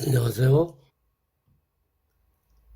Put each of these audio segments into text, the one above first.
안녕하세요.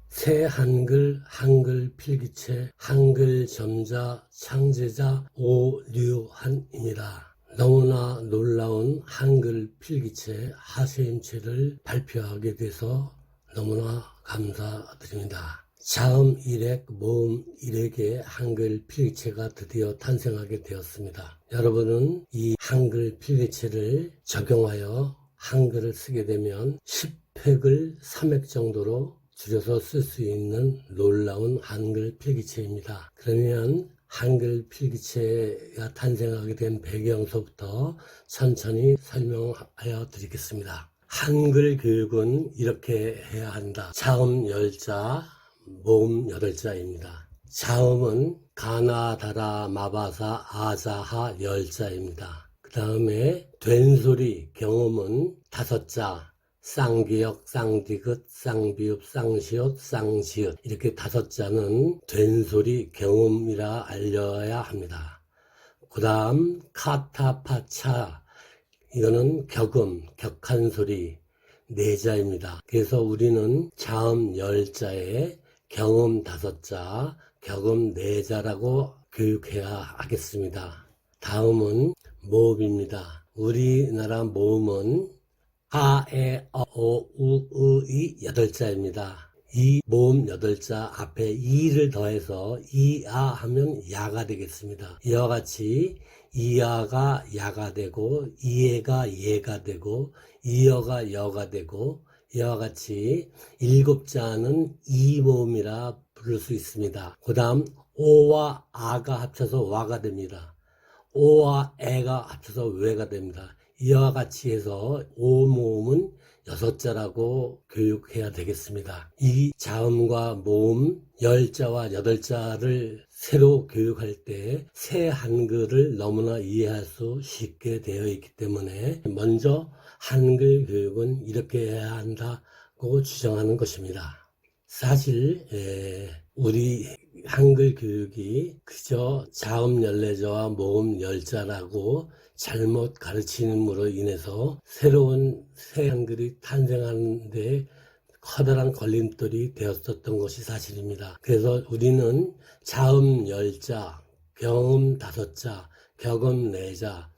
새 한글 한글 필기체 한글 점자 창제자 오류한입니다. 너무나 놀라운 한글 필기체 하세임체를 발표하게 돼서 너무나 감사드립니다. 자음 일액, 모음 일액의 한글 필기체가 드디어 탄생하게 되었습니다. 여러분은 이 한글 필기체를 적용하여 한글을 쓰게 되면 10획을 3획 정도로 줄여서 쓸 수 있는 놀라운 한글 필기체입니다. 그러면 한글 필기체가 탄생하게 된 배경서부터 천천히 설명하여 드리겠습니다. 한글 교육은 이렇게 해야 한다. 자음 열자, 모음 여덟 자입니다. 자음은 가나, 다라, 마바사, 아자하 열자입니다. 그 다음에 된소리, 경음은 다섯 자, 쌍기역, 쌍디귿, 쌍비읍, 쌍시옷, 쌍시읒 이렇게 다섯 자는 된소리, 경음이라 알려야 합니다. 그 다음 카타파차 이거는 격음, 격한 소리 네 자입니다. 그래서 우리는 자음 열 자에 경음 다섯 자, 격음 네 자라고 교육해야 하겠습니다. 다음은 모음입니다. 우리나라 모음은 아, 에, 어, 오, 우, 으, 이 여덟 자입니다. 이 모음 여덟 자 앞에 이를 더해서 이아 하면 야가 되겠습니다. 이와 같이 이야가 야가 되고 이해가 예가 되고 이여가 여가 되고 이와 같이 일곱 자는 이 모음이라 부를 수 있습니다. 그 다음 오와 아가 합쳐서 와가 됩니다. 오와 애가 합쳐서 외가 됩니다. 이와 같이 해서 오 모음은 여섯 자라고 교육해야 되겠습니다. 이 자음과 모음 열 자와 여덟 자를 새로 교육할 때 새 한글을 너무나 이해할 수 쉽게 되어 있기 때문에 먼저 한글 교육은 이렇게 해야 한다고 주장하는 것입니다. 사실 에, 우리 한글 교육이 그저 자음 열네자와 모음 열자라고 잘못 가르치는으로 인해서 새로운 새 한글이 탄생하는데 커다란 걸림돌이 되었었던 것이 사실입니다. 그래서 우리는 자음 열자, 경음 다섯자, 격음 네자,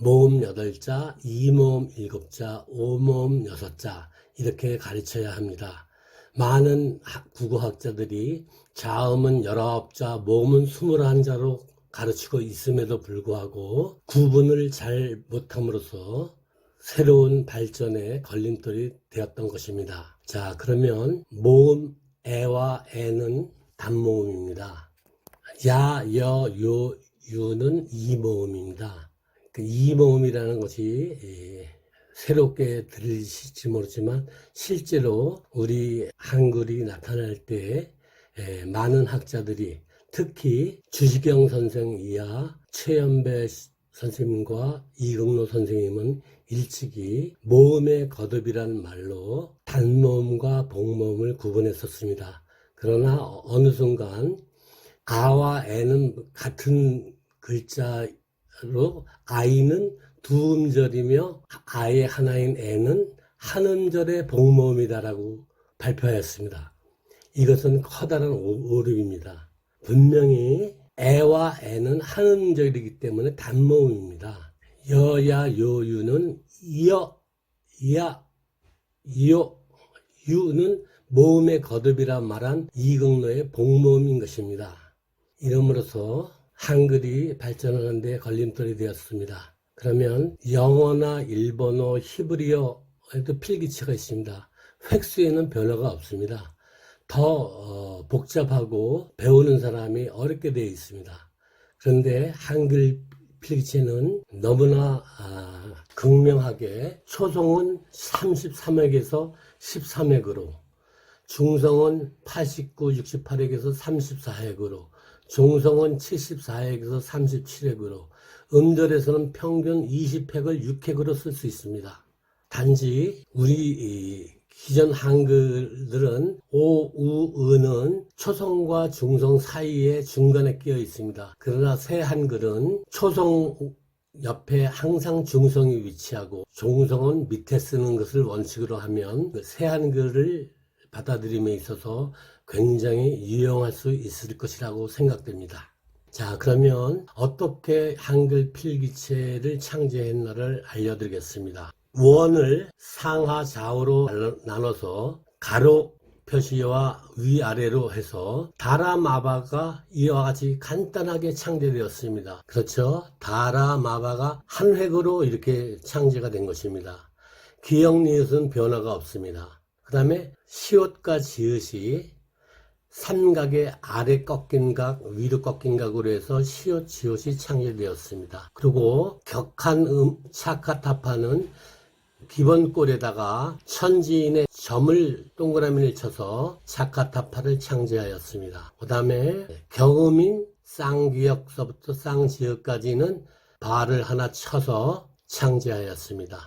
모음 여덟 자, 이모음 일곱 자, 오모음 여섯 자 이렇게 가르쳐야 합니다. 많은 국어학자들이 자음은 열아홉 자, 모음은 스물한 자로 가르치고 있음에도 불구하고 구분을 잘 못함으로써 새로운 발전에 걸림돌이 되었던 것입니다. 자, 그러면 모음 애와 애는 단모음입니다. 야, 여, 요, 유는 이모음입니다. 그 이모음이라는 것이 예, 새롭게 들리실지 모르지만 실제로 우리 한글이 나타날 때 예, 많은 학자들이 특히 주시경 선생 이하 최연배 선생님과 이금노 선생님은 일찍이 모음의 거듭이라는 말로 단모음과 복모음을 구분했었습니다. 그러나 어느 순간 아와 애는 같은 글자로 아이는 두 음절이며 아의 하나인 애는 한 음절의 복모음이다라고 발표하였습니다. 이것은 커다란 오류입니다. 분명히 애와 애는 한 음절이기 때문에 단모음입니다. 여야 요유는 여, 야, 요, 유는 모음의 거듭이라 말한 이극노의 복모음인 것입니다. 이름으로써 한글이 발전하는 데 걸림돌이 되었습니다. 그러면 영어나 일본어, 히브리어에도 필기체가 있습니다. 획수에는 변화가 없습니다. 더 어, 복잡하고 배우는 사람이 어렵게 되어 있습니다. 그런데 한글 필기체는 너무나 아, 극명하게 초성은 33획에서 13획으로 중성은 89, 68획에서 34획으로 중성은 74획에서 37획으로 음절에서는 평균 20획을 6획으로 쓸 수 있습니다. 단지 우리 기존 한글들은 오, 우, 은은 초성과 중성 사이에 중간에 끼어 있습니다. 그러나 새 한글은 초성 옆에 항상 중성이 위치하고 종성은 밑에 쓰는 것을 원칙으로 하면 그새 한글을 받아들임에 있어서 굉장히 유용할 수 있을 것이라고 생각됩니다. 자, 그러면 어떻게 한글 필기체를 창제했나를 알려드리겠습니다. 원을 상하 좌우로 나눠서 가로 표시와 위아래로 해서 다라마바가 이와 같이 간단하게 창제되었습니다. 그렇죠? 다라마바가 한 획으로 이렇게 창제가 된 것입니다. 기역 니릇은 변화가 없습니다. 그 다음에 시옷과 지읒이 삼각의 아래 꺾인 각, 위로 꺾인 각으로 해서 시옷, 지읒이 창제되었습니다. 그리고 격한 음, 차카타파는 기본골에다가 천지인의 점을 동그라미를 쳐서 차카타파를 창제하였습니다. 그 다음에 경음인 쌍기역서부터 쌍지역까지는 발을 하나 쳐서 창제하였습니다.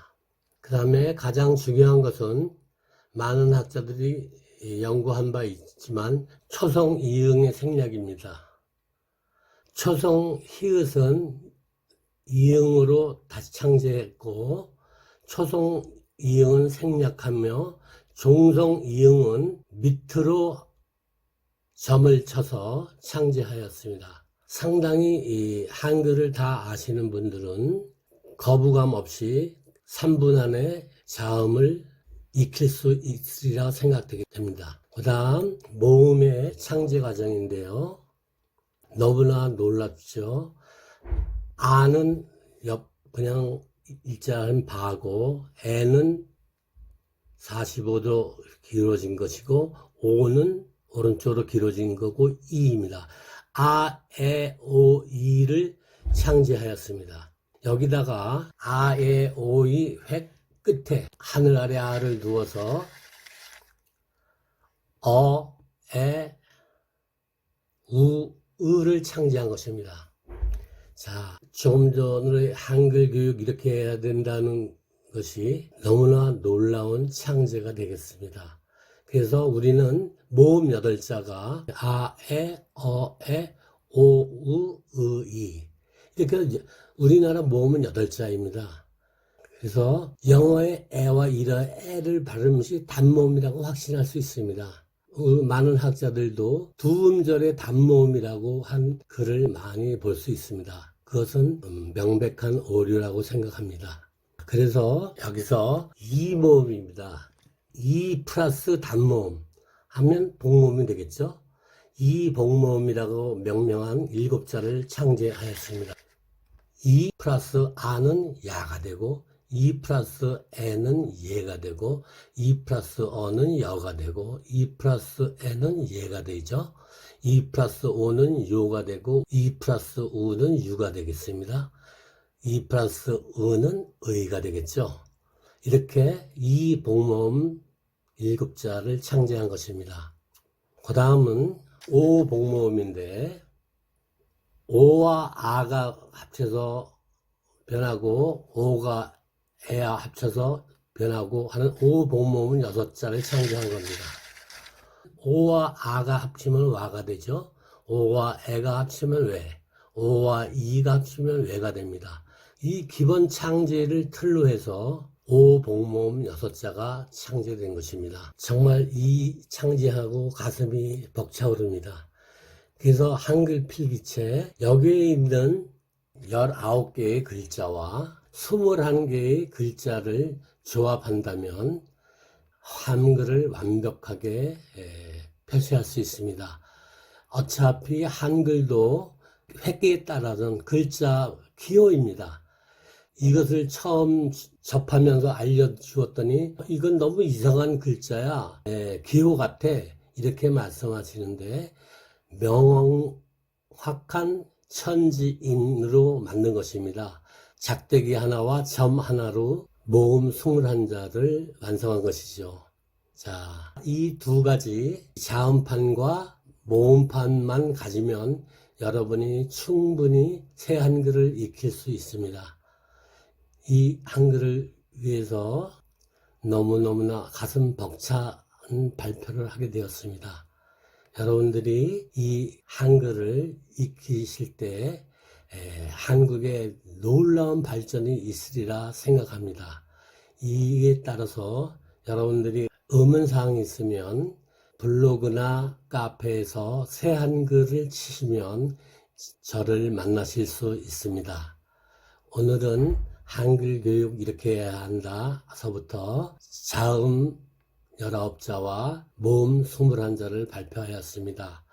그 다음에 가장 중요한 것은 많은 학자들이 연구한 바 있지만 초성 이응의 생략입니다. 초성 히읗은 이응으로 다시 창제했고 초성 이응은 생략하며 종성 이응은 밑으로 점을 쳐서 창제하였습니다. 상당히 이 한글을 다 아시는 분들은 거부감 없이 3분 안에 자음을 익힐 수 있으리라 생각되게 됩니다. 그 다음 모음의 창제 과정인데요. 너무나 놀랍죠. 아는 옆 그냥 일자는 바고 애는 45도 길어진 것이고 오는 오른쪽으로 길어진 거고 이입니다. 아, 에, 오, 이를 창제하였습니다. 여기다가 아, 에, 오, 이 획 끝에 하늘 아래 아를 두어서 어, 에, 우, 을을 창제한 것입니다. 자, 조금 전에 한글 교육 이렇게 해야 된다는 것이 너무나 놀라운 창제가 되겠습니다. 그래서 우리는 모음 8자가 아, 에, 어, 에, 오, 우, 으, 이. 이렇게 우리나라 모음은 8자입니다. 그래서 영어의 에와 이라 에를 발음 시 단모음이라고 확신할 수 있습니다. 많은 학자들도 두 음절의 단모음이라고 한 글을 많이 볼 수 있습니다. 그것은 음, 명백한 오류라고 생각합니다. 그래서 여기서 이모음입니다. 이 플러스 단모음 하면 복모음이 되겠죠? 이 복모음이라고 명명한 일곱 자를 창제하였습니다. 이 플러스 아는 야가 되고 2 플러스 n은 예가 되고 2 플러스 어는 여가 되고 2 플러스 n은 예가 되죠. 2 플러스 5는 요가 되고 2 플러스 우는 유가 되겠습니다. 2 플러스 은은 의가 되겠죠. 이렇게 이 복모음 일급자를 창제한 것입니다. 그 다음은 오 복모음인데 오와 아가 합쳐서 변하고 오가 애와 합쳐서 변하고 하는 오 복모음은 여섯 자를 창조한 겁니다. 오와 아가 합치면 와가 되죠. 오와 애가 합치면 왜, 오와 이가 합치면 왜가 됩니다. 이 기본 창제를 틀로 해서 오 복모음 여섯 자가 창제된 것입니다. 정말 이 창제하고 가슴이 벅차오릅니다. 그래서 한글 필기체 여기에 있는 19개의 글자와 21개의 글자를 조합한다면 한글을 완벽하게 표시할 수 있습니다. 어차피 한글도 획기에 따라서는 글자 기호입니다. 이것을 처음 접하면서 알려주었더니 이건 너무 이상한 글자야. 기호 같아. 이렇게 말씀하시는데 명확한 천지인으로 만든 것입니다. 작대기 하나와 점 하나로 모음 21자를 완성한 것이죠. 자, 이 두 가지 자음판과 모음판만 가지면 여러분이 충분히 새 한글을 익힐 수 있습니다. 이 한글을 위해서 너무너무나 가슴 벅찬 발표를 하게 되었습니다. 여러분들이 이 한글을 익히실 때 에, 한국에 놀라운 발전이 있으리라 생각합니다. 이에 따라서 여러분들이 의문사항이 있으면 블로그나 카페에서 새 한글을 치시면 저를 만나실 수 있습니다. 오늘은 한글 교육 이렇게 해야 한다서부터 자음 19자와 모음 21자를 발표하였습니다.